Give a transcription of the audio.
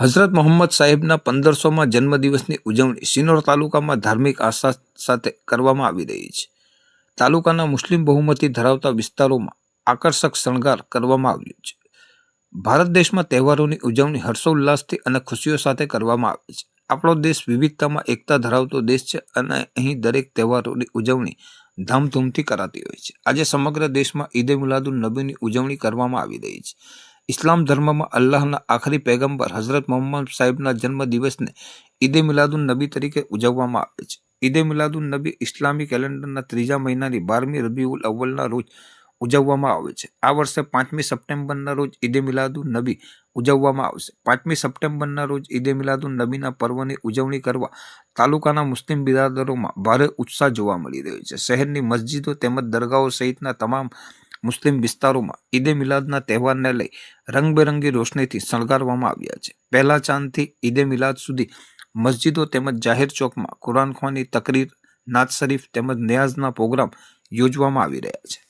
હઝરત મોહમ્મદ સાહેબના પંદરસોમાં જન્મદિવસની ઉજવણી સિનોર તાલુકામાં ધાર્મિક આસ્થા સાથે કરવામાં આવી રહી છે. તાલુકાના મુસ્લિમ બહુમતી ધરાવતા વિસ્તારોમાં આકર્ષક શણગાર કરવામાં આવ્યો છે. ભારત દેશમાં તહેવારોની ઉજવણી હર્ષોલ્લાસથી અને ખુશીઓ સાથે કરવામાં આવે છે. આપણો દેશ વિવિધતામાં એકતા ધરાવતો દેશ છે અને અહીં દરેક તહેવારોની ઉજવણી ધામધૂમથી કરાતી હોય છે. આજે સમગ્ર દેશમાં ઈદે મિલાદુલ નબીની ઉજવણી કરવામાં આવી રહી છે. ઇસ્લામ ધર્મમાં અલ્લાહના આખરી પેગમ્બર હઝરત મોહમ્મદ સાહેબના જન્મ દિવસને ઈદે મિલાદુન નબી તરીકે ઉજવવામાં આવે છે. ઈદે મિલાદુન નબી ઇસ્લામી કેલેન્ડરના ત્રીજા મહિનાની બારમી રબીઉલ અવ્વલના રોજ ઉજવવામાં આવે છે. આ વર્ષે પાંચમી સપ્ટેમ્બરના રોજ ઈદે મિલાદુન નબી ઉજવવામાં આવશે. પાંચમી સપ્ટેમ્બરના રોજ ઈદે મિલાદુન નબીના પર્વની ઉજવણી કરવા તાલુકાના મુસ્લિમ બિરાદરોમાં ભારે ઉત્સાહ જોવા મળી રહ્યો છે. શહેરની મસ્જિદો તેમજ દરગાહો સહિતના તમામ મુસ્લિમ વિસ્તારોમાં ઈદે મિલાદના તહેવારને લઈ રંગબેરંગી રોશનીથી શણગારવામાં આવ્યા છે. પહેલા ચાંદથી ઈદે મિલાદ સુધી મસ્જિદો તેમજ જાહેર ચોકમાં કુરાન ખવાની તકરીર, નાત શરીફ તેમજ ન્યાઝના પ્રોગ્રામ યોજવામાં આવી રહ્યા છે.